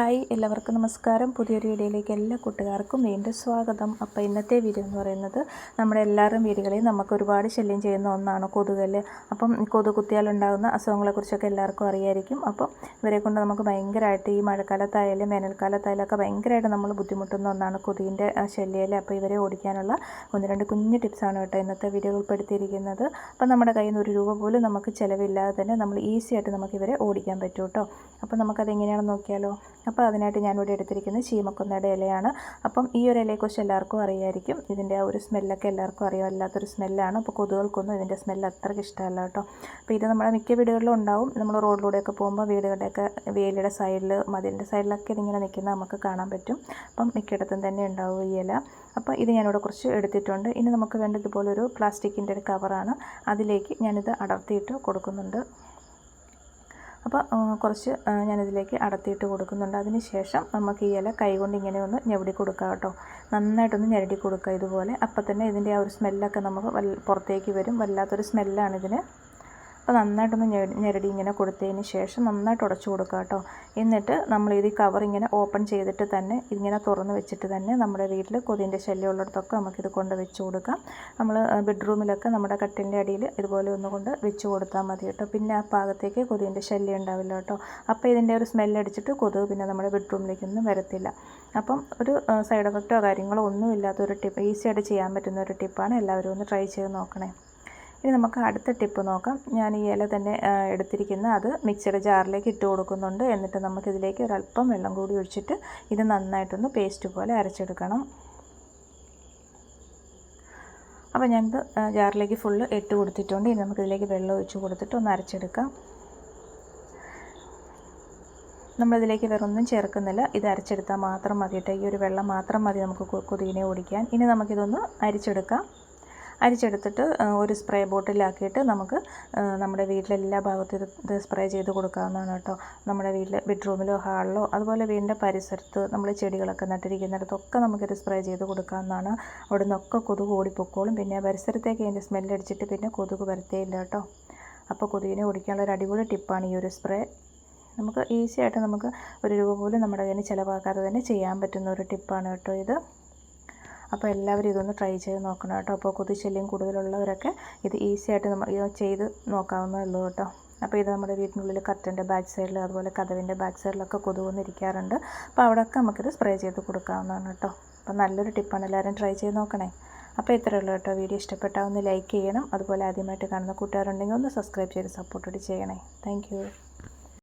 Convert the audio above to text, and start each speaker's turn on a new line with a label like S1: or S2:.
S1: Hi എല്ലാവർക്കും നമസ്കാരം. പുതിയൊരു വീഡിയോയിലേക്ക് എല്ലാ കൂട്ടുകാർക്കും വീണ്ടും സ്വാഗതം. അപ്പോൾ ഇന്നത്തെ വീഡിയോ എന്ന് പറയുന്നത് നമ്മുടെ എല്ലാവരും വീടുകളിൽ നമുക്ക് ഒരുപാട് ശല്യം ചെയ്യുന്ന ഒന്നാണ് കൊതുകൽ അപ്പം കൊതു കുത്തിയാലുണ്ടാകുന്ന അസുഖങ്ങളെക്കുറിച്ചൊക്കെ എല്ലാവർക്കും അറിയായിരിക്കും. അപ്പം ഇവരെ കൊണ്ട് നമുക്ക് ഭയങ്കരമായിട്ട് ഈ മഴക്കാലത്തായാലും വേനൽക്കാലത്തായാലും ഒക്കെ ഭയങ്കരമായിട്ട് നമ്മൾ ബുദ്ധിമുട്ടുന്ന ഒന്നാണ് കൊതുകിന്റെ ശല്യയിൽ അപ്പോൾ ഇവരെ ഓടിക്കാനുള്ള ഒന്ന് രണ്ട് കുഞ്ഞു ടിപ്സാണ് കേട്ടോ ഇന്നത്തെ വീഡിയോ ഉൾപ്പെടുത്തിയിരിക്കുന്നത്. അപ്പം നമ്മുടെ കയ്യിൽ നിന്ന് ഒരു രൂപ പോലും നമുക്ക് ചിലവില്ലാതെ തന്നെ നമ്മൾ ഈസി ആയിട്ട് നമുക്ക് ഇവരെ ഓടിക്കാൻ പറ്റും കേട്ടോ. അപ്പം നമുക്കത് എങ്ങനെയാണെന്ന് നോക്കിയാലോ? അപ്പോൾ അതിനായിട്ട് ഞാനിവിടെ എടുത്തിരിക്കുന്നത് ചീമക്കൊന്നയുടെ ഇലയാണ്. അപ്പം ഈ ഒരു ഇലയെക്കുറിച്ച് എല്ലാവർക്കും അറിയായിരിക്കും. ഇതിന്റെ ആ ഒരു സ്മെല്ലൊക്കെ എല്ലാവർക്കും അറിയാം. അല്ലാത്തൊരു സ്മെല്ലാണ്. അപ്പോൾ കൊതുകൾക്കൊന്നും ഇതിന്റെ സ്മെല്ല് അത്രയ്ക്ക് ഇഷ്ടമല്ല കേട്ടോ. അപ്പോൾ ഇത് നമ്മുടെ മിക്ക വീടുകളിലും ഉണ്ടാവും നമ്മൾ റോഡിലൂടെയൊക്കെ പോകുമ്പോൾ വീടുകളുടെയൊക്കെ വേലിയുടെ സൈഡിൽ മതിലിന്റെ സൈഡിലൊക്കെ ഇതിങ്ങനെ നിൽക്കുന്നത് നമുക്ക് കാണാൻ പറ്റും. അപ്പം മിക്കയിടത്തും തന്നെ ഉണ്ടാവും ഈ ഇല. അപ്പോൾ ഇത് ഞാനിവിടെ കുറച്ച് എടുത്തിട്ടുണ്ട്. ഇനി നമുക്ക് വേണ്ട ഇതുപോലൊരു പ്ലാസ്റ്റിക്കിന്റെ ഒരു കവറാണ്. അതിലേക്ക് ഞാനിത് അടർത്തിയിട്ട് കൊടുക്കുന്നുണ്ട്. അപ്പോൾ കുറച്ച് ഞാനിതിലേക്ക് അടത്തിയിട്ട് കൊടുക്കുന്നുണ്ട്. അതിന് ശേഷം നമുക്ക് ഈ ഇല കൈകൊണ്ട് ഇങ്ങനെ ഒന്ന് ഞെവിടി കൊടുക്കുക കേട്ടോ. നന്നായിട്ടൊന്ന് ഞെരടി കൊടുക്കുക ഇതുപോലെ. അപ്പം തന്നെ ഇതിന്റെ ആ ഒരു സ്മെല്ലൊക്കെ നമുക്ക് പുറത്തേക്ക് വരും. വല്ലാത്തൊരു സ്മെല്ലാണ് ഇതിന്. അപ്പോൾ നന്നായിട്ടൊന്ന് ഞെരടി ഇങ്ങനെ കൊടുത്തതിന് ശേഷം നന്നായിട്ട് ഉടച്ചു കൊടുക്കുക കേട്ടോ. എന്നിട്ട് നമ്മൾ ഇത് കവർ ഇങ്ങനെ ഓപ്പൺ ചെയ്തിട്ട് തന്നെ ഇങ്ങനെ തുറന്ന് വെച്ചിട്ട് തന്നെ നമ്മുടെ വീട്ടിൽ കൊതിന്റെ ശല്യം ഉള്ളിടത്തൊക്കെ നമുക്കിത് കൊണ്ട് വെച്ച് കൊടുക്കാം. നമ്മൾ ബെഡ്റൂമിലൊക്കെ നമ്മുടെ കട്ടിന്റെ അടിയിൽ ഇതുപോലെ ഒന്ന് കൊണ്ട് വെച്ച് കൊടുത്താൽ മതി കേട്ടോ. പിന്നെ ആ ഭാഗത്തേക്ക് കൊതിന്റെ ശല്യം ഉണ്ടാവില്ല കേട്ടോ. അപ്പോൾ ഇതിന്റെ ഒരു സ്മെല്ലടിച്ചിട്ട് കൊതുക് പിന്നെ നമ്മുടെ ബെഡ്റൂമിലേക്കൊന്നും വരത്തില്ല. അപ്പം ഒരു സൈഡ് എഫക്റ്റോ കാര്യങ്ങളോ ഒന്നും ഇല്ലാത്ത ഒരു ടിപ്പ് ഈസി ആയിട്ട് ചെയ്യാൻ പറ്റുന്ന ഒരു ടിപ്പാണ് എല്ലാവരും ഒന്ന് ട്രൈ ചെയ്ത് നോക്കണേ. ഇനി നമുക്ക് അടുത്ത ടിപ്പ് നോക്കാം. ഞാൻ ഈ ഇല തന്നെ എടുത്തിരിക്കുന്ന അത് മിക്സിയുടെ ജാറിലേക്ക് ഇട്ട് കൊടുക്കുന്നുണ്ട്. എന്നിട്ട് നമുക്കിതിലേക്ക് ഒരല്പം വെള്ളം കൂടി ഒഴിച്ചിട്ട് ഇത് നന്നായിട്ടൊന്ന് പേസ്റ്റ് പോലെ അരച്ചെടുക്കണം. അപ്പോൾ ഞാനിത് ജാറിലേക്ക് ഫുള്ള് ഇട്ട് കൊടുത്തിട്ടുണ്ട്. ഇനി നമുക്കിതിലേക്ക് വെള്ളം ഒഴിച്ച് കൊടുത്തിട്ട് ഒന്ന് അരച്ചെടുക്കാം. നമ്മളിതിലേക്ക് വേറെ ഒന്നും ചേർക്കുന്നില്ല. ഇത് അരച്ചെടുത്താൽ മാത്രം മതി കേട്ടോ ഈ ഒരു വെള്ളം മാത്രം മതി നമുക്ക് കൊതുകിനെ ഓടിക്കാൻ. ഇനി നമുക്കിതൊന്ന് അരിച്ചെടുക്കാം. അരിച്ചെടുത്തിട്ട് ഒരു സ്പ്രേ ബോട്ടിലാക്കിയിട്ട് നമുക്ക് നമ്മുടെ വീട്ടിലെല്ലാ ഭാഗത്തും ഇത് സ്പ്രേ ചെയ്ത് കൊടുക്കാവുന്നതാണ് കേട്ടോ. നമ്മുടെ വീട്ടിലെ ബെഡ്റൂമിലോ ഹാളിലോ അതുപോലെ വീടിന്റെ പരിസരത്ത് നമ്മൾ ചെടികളൊക്കെ നട്ടിരിക്കുന്നിടത്തൊക്കെ നമുക്കിത് സ്പ്രേ ചെയ്ത് കൊടുക്കാവുന്നതാണ്. അവിടെ നിന്നൊക്കെ കൊതുക് ഓടിപ്പോക്കോളും. പിന്നെ പരിസരത്തേക്ക് അതിന്റെ സ്മെല്ലടിച്ചിട്ട് പിന്നെ കൊതുക് വരത്തേയില്ല കേട്ടോ. അപ്പോൾ കൊതുകിനെ ഓടിക്കാനുള്ള ഒരു അടിപൊളി ടിപ്പാണ് ഈ ഒരു സ്പ്രേ നമുക്ക് ഈസി ആയിട്ട് നമുക്ക് ഒരു രൂപ പോലും നമ്മുടെ കയ്യിൽ ചിലവാക്കാതെ തന്നെ ചെയ്യാൻ പറ്റുന്ന ഒരു ടിപ്പാണ് കേട്ടോ ഇത്. അപ്പോൾ എല്ലാവരും ഇതൊന്ന് ട്രൈ ചെയ്ത് നോക്കണം കേട്ടോ. അപ്പോൾ കൊതുശല്യം കൂടുതലുള്ളവരൊക്കെ ഇത് ഈസി ആയിട്ട് നമ്മൾ ചെയ്ത് നോക്കാവുന്നതുള്ളൂ കേട്ടോ. അപ്പോൾ ഇത് നമ്മുടെ വീട്ടിനുള്ളിൽ കർട്ടന്റെ ബാക്ക് സൈഡിൽ അതുപോലെ കഥവിന്റെ ബാക്ക് സൈഡിലൊക്കെ കൊതുകൊന്നിരിക്കാറുണ്ട് അപ്പോൾ അവിടെയൊക്കെ നമുക്കിത് സ്പ്രേ ചെയ്ത് കൊടുക്കാവുന്നതാണ് കേട്ടോ. അപ്പോൾ നല്ലൊരു ടിപ്പാണ് എല്ലാവരും ട്രൈ ചെയ്ത് നോക്കണേ. അപ്പോൾ ഇത്രയേ ഉള്ളൂ കേട്ടോ. വീഡിയോ ഇഷ്ടപ്പെട്ടാൽ ഒന്ന് ലൈക്ക് ചെയ്യണം. അതുപോലെ ആദ്യമായിട്ട് കാണുന്ന കൂട്ടുകാരുണ്ടെങ്കിൽ ഒന്ന് സബ്സ്ക്രൈബ് ചെയ്ത് സപ്പോർട്ട് ചെയ്യണേ. താങ്ക്